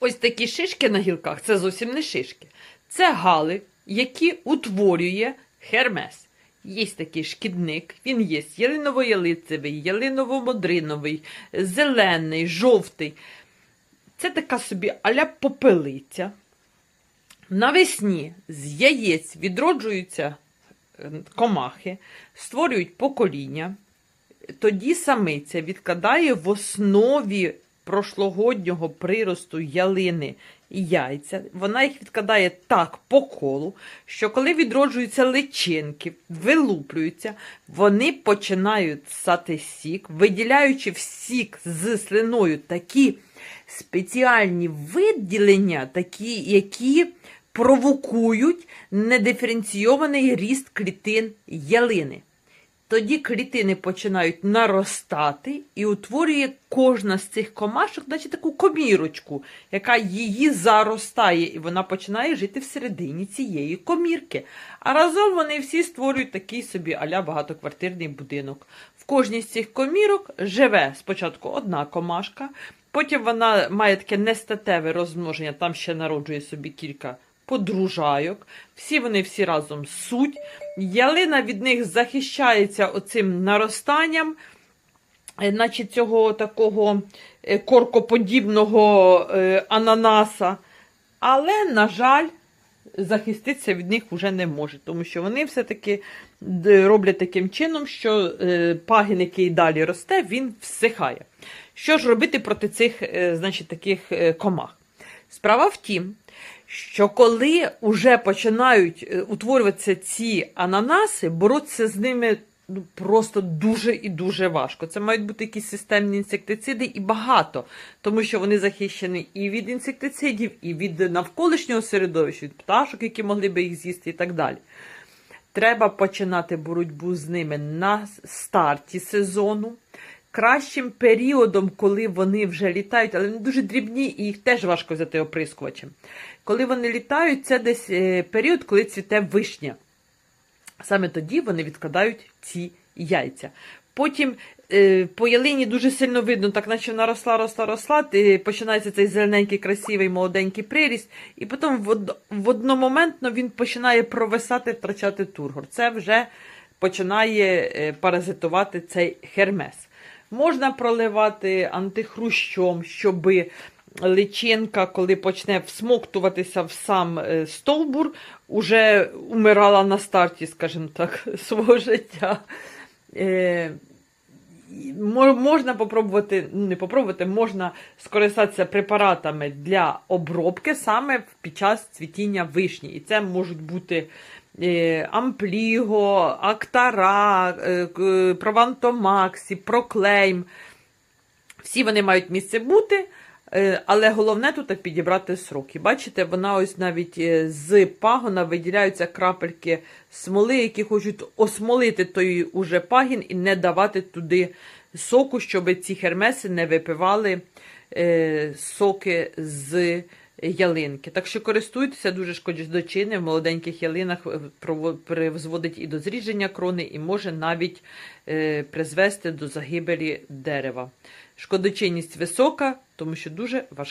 Ось такі шишки на гілках це зовсім не шишки. Це гали, які утворює хермес. Є такий шкідник, він є ялиново-ялицевий, ялиново-модриновий, зелений, жовтий. Це така собі аля попелиця. Навесні з яєць відроджуються е, комахи, створюють покоління. Тоді самиця відкладає в основі прошлогоднього приросту ялини і яйця. Вона їх відкладає так по колу, що коли відроджуються личинки, вилуплюються, вони починають сати сік, виділяючи в сік з слиною такі спеціальні виділення, такі, які провокують недиференційований ріст клітин ялини. Тоді клітини починають наростати і утворює кожна з цих комашок, значить таку комірочку, яка її заростає, і вона починає жити всередині цієї комірки. А разом вони всі створюють такий собі аля багатоквартирний будинок. В кожній з цих комірок живе спочатку одна комашка, потім вона має таке нестатеве розмноження, там ще народжує собі кілька подружайок. Всі вони всі разом суть. Ялина від них захищається оцим наростанням, е, значить, цього такого е, коркоподібного е, ананаса. Але, на жаль, захиститися від них вже не може, тому що вони все-таки роблять таким чином, що пагін, який далі росте, він всихає. Що ж робити проти цих значить, таких комах? Справа в тім, що коли вже починають е, утворюватися ці ананаси, боротися з ними ну, просто дуже і дуже важко. Це мають бути якісь системні інсектициди і багато, тому що вони захищені і від інсектицидів, і від навколишнього середовища, від пташок, які могли би їх з'їсти, і так далі. Треба починати боротьбу з ними на старті сезону. Кращим періодом, коли вони вже літають, але вони дуже дрібні і їх теж важко взяти оприскувачем. Коли вони літають, це десь е, період, коли цвіте вишня. Саме тоді вони відкладають ці яйця. Потім е, по ялині дуже сильно видно, так наче вона росла, росла, росла, починається цей зелененький, красивий, молоденький приріст, і потім в одномоментно він починає провисати, втрачати тургор. Це вже починає е, паразитувати цей хермес. Можна проливати антихрущом, щоби личинка, коли почне всмоктуватися в сам е, стовбур, уже умирала на старті, скажімо так, свого життя. Е, Можна попробувати, ну не попробувати, можна скористатися препаратами для обробки саме під час цвітіння вишні. І це можуть бути ампліго, актара, е, провантомаксі, проклейм. Всі вони мають місце бути, е, але головне тут підібрати сроки. Бачите, вона ось навіть е, з пагона виділяються крапельки смоли, які хочуть осмолити той уже пагін і не давати туди соку, щоб ці хермеси не випивали е, соки з ялинки. Так що користуйтеся дуже шкодочини, в молоденьких ялинах е, призводить і до зріження крони, і може навіть е, призвести до загибелі дерева. Шкодочинність висока, тому що дуже важка.